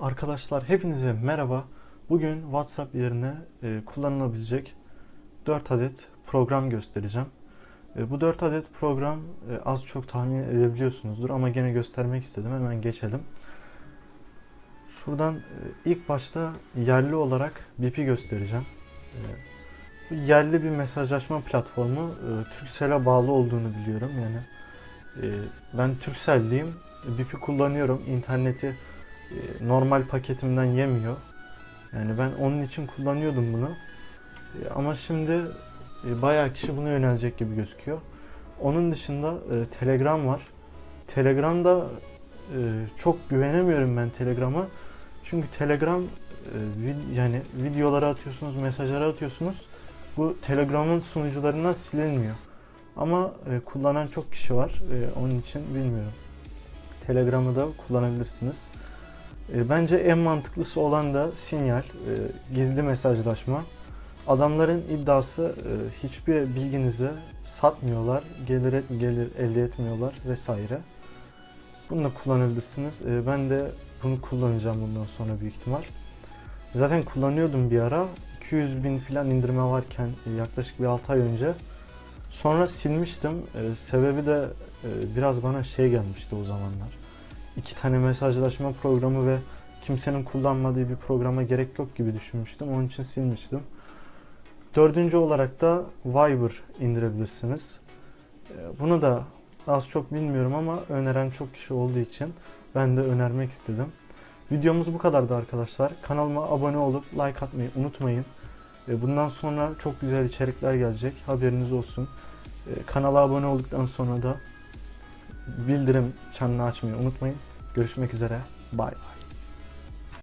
Arkadaşlar hepinize merhaba. Bugün WhatsApp yerine e, kullanılabilecek 4 adet program göstereceğim. E, bu 4 adet program e, az çok tahmin edebiliyorsunuzdur ama gene göstermek istedim. Hemen geçelim. Şuradan e, ilk başta yerli olarak BIP'i göstereceğim. E, bu yerli bir mesajlaşma platformu. E, Turkcell'e bağlı olduğunu biliyorum. Yani e, ben Turkcell'liyim. BIP'i kullanıyorum. İnterneti normal paketimden yemiyor. Yani ben onun için kullanıyordum bunu. E, Ama şimdi e, bayağı kişi buna yönelecek gibi gözüküyor. Onun dışında e, Telegram var. Telegram'da e, çok güvenemiyorum ben Telegram'a. Çünkü Telegram e, yani videoları atıyorsunuz, mesajları atıyorsunuz. Bu Telegram'ın sunucularından silinmiyor. Ama e, kullanan çok kişi var. E, onun için bilmiyorum. Telegram'ı da kullanabilirsiniz. E, bence en mantıklısı olan da sinyal, e, gizli mesajlaşma. Adamların iddiası e, hiçbir bilginizi satmıyorlar, gelir, gelir elde etmiyorlar vesaire. Bunu da kullanabilirsiniz. E, ben de bunu kullanacağım bundan sonra büyük ihtimal. Zaten kullanıyordum bir ara. 200 bin falan indirme varken e, yaklaşık bir 6 ay önce. Sonra silmiştim. E, sebebi de e, biraz bana şey gelmişti o zamanlar iki tane mesajlaşma programı ve kimsenin kullanmadığı bir programa gerek yok gibi düşünmüştüm. Onun için silmiştim. Dördüncü olarak da Viber indirebilirsiniz. Ee, Bunu da az çok bilmiyorum ama öneren çok kişi olduğu için ben de önermek istedim. Videomuz bu kadardı arkadaşlar. Kanalıma abone olup like atmayı unutmayın. Ee, Bundan sonra çok güzel içerikler gelecek. Haberiniz olsun. Ee, Kanala abone olduktan sonra da bildirim çanını açmayı unutmayın. Görüşmek üzere. Bye.